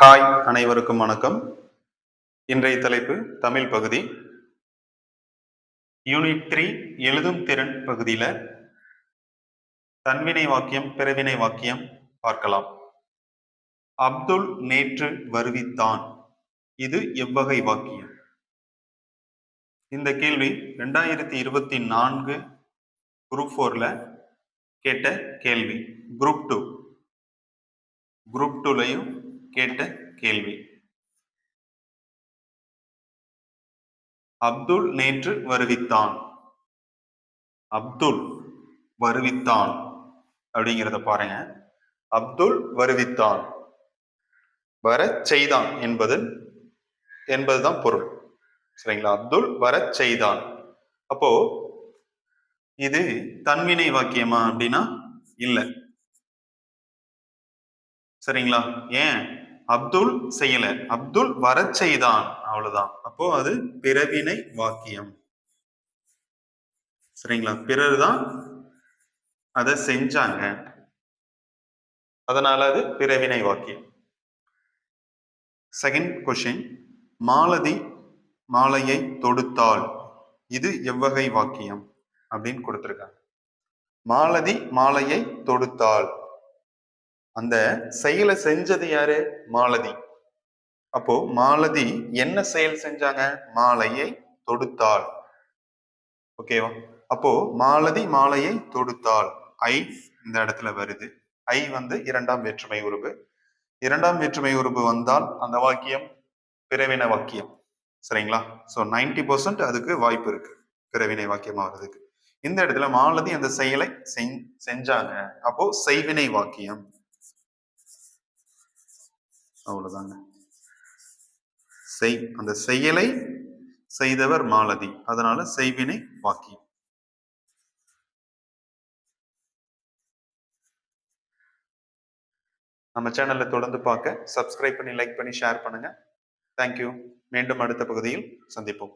Hi அனைவருக்கும் வணக்கம். இன்றைய தலைப்பு தமிழ் பகுதி. யூனிட் த்ரீ எழுதும் திறன் பகுதியில் தன்வினை வாக்கியம் பிறவினை வாக்கியம் பார்க்கலாம். அப்துல் நேற்று வருவித்தான். இது எவ்வகை வாக்கியம்? இந்த கேள்வி ரெண்டாயிரத்தி இருபத்தி நான்கு குரூப் ஃபோரில் கேட்ட கேள்வி. குரூப் டூ குரூப் டூலையும் கேட்ட கேள்வி. அப்துல் நேற்று வருவித்தான். அப்துல் வருவித்தான் அப்படிங்கிறத பாருங்க. அப்துல் வருவித்தான். வர செய்தான் என்பது என்பதுதான் பொருள். சரிங்களா? அப்துல் வர செய்தான். அப்போ இது தன்வினை வாக்கியமா அப்படின்னா? இல்லை. சரிங்களா? ஏன்? அப்துல் செய்யல. அப்துல் வர செய்தான். அவ்வளவுதான். அப்போ அது பிறவினை வாக்கியம். சரிங்களா? பிறர் தான் அதை செஞ்சாங்க. அதனால அது பிறவினை வாக்கியம். செகண்ட் கொஷின் மாலதி மாலையை தொடுத்தாள். இது எவ்வகை வாக்கியம்? அப்படின்னு கொடுத்துருக்காங்க. மாலதி மாலையை தொடுத்தாள். அந்த செயலை செஞ்சது யாரு? மாலதி. அப்போ மாலதி என்ன செயல் செஞ்சாங்க? மாலையை தொடுத்தாள். ஓகேவா அப்போ மாலதி மாலையை தொடுத்தாள். ஐ இந்த இடத்துல வருது. ஐ வந்து இரண்டாம் வேற்றுமை உருவு இரண்டாம் வேற்றுமை உருவு வந்தால் அந்த வாக்கியம் பிறவின வாக்கியம். சரிங்களா? ஸோ நைன்டி பர்சன்ட் அதுக்கு வாய்ப்பு இருக்கு. பிறவினை வாக்கியம் ஆகிறதுக்கு. இந்த இடத்துல மாலதி அந்த செயலை செஞ்சாங்க. அப்போ செய்வினை வாக்கியம். அவ்வளோதாங்க செய் அந்த செயலை செய்தவர் மாலதி. அதனால செய்வினை வாக்கியம் நம்ம சேனல்ல தொடர்ந்து பார்க்க சப்ஸ்கிரைப் பண்ணி லைக் பண்ணி ஷேர் பண்ணுங்க. தேங்க்யூ மீண்டும் அடுத்த பகுதியில் சந்திப்போம்.